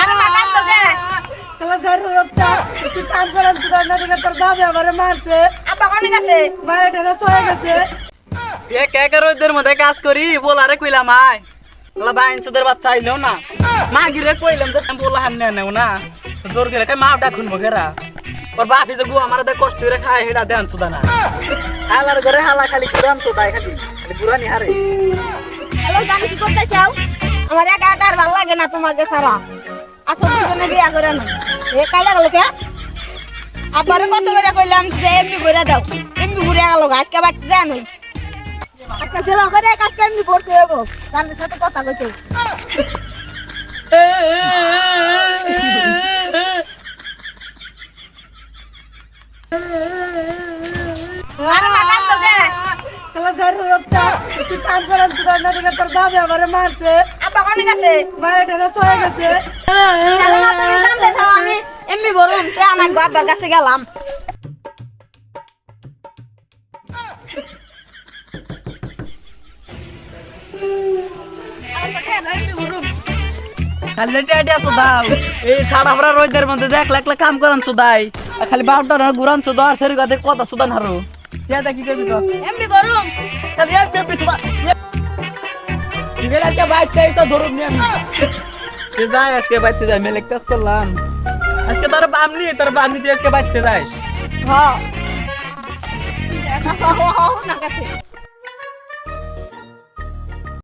আরে না কাঁদতো কে তাহলে স্যার রোবটা তুই কাম করেন তুই না দিকে তোর বাবা আমারে মারছে। আব্বা কোনে গেছে মারে টেনে চলে গেছে। এ কে কে রোদের মধ্যে কাজ করি? বলারে কইলাম আয় বলা বাইন সুদের বাচ্চা আইলেও না। মা গিরে কইলাম তো বলা হাম নে নেও না। জোর করে কই মা ডাকুন বগেরা ওর বাপি যে গু আমার দে কষ্ট করে খায় হেডা দেন সুদা না হালার ঘরে হালা খালি কুরান তো তাই খালি। খালি হারে হ্যালো জানি কি করতে চাও আমার একা একা ভালো লাগে না তোমাকে ছাড়া। আসল জীবনে বিয়া করে না এ কালে গেল কে? আব্বারে কত করে কইলাম, যে এমনি ঘুরে দাও। এমনি ঘুরে গেল আজকে বাচ্চা জানোই আজকে সেবা করে কাজটা এমনি করতে হব তাদের সাথে কথা কইতে আরে না কাঁদতো কে? তাহলে স্যার তুই কাম করেন তুই না তোর বাবা আমারে মারছে। আব্বা গেছে মারে চলে গেছে। তুমি কান্দে থাও আমি এমনি বলুন আমার আব্বার কাছে গেলাম। খালি টেটে সুদাও এই সাড়া ভরা রোদের মধ্যে যে একলা একলা কাম করান সুদাই খালি বাপটা না গুরান সুদা আর সেরি কথা সুদান হারো। কে দেখি কবি তো? এমনি খালি এক সুদা বাইতে এই তো ধরুন নি আমি। যাই আজকে বাইতে যাই মেলে কাজ করলাম। আজকে তোর বামনি তোর বামনি তুই আজকে বাইতে যাইস। হ্যাঁ। না কাছে।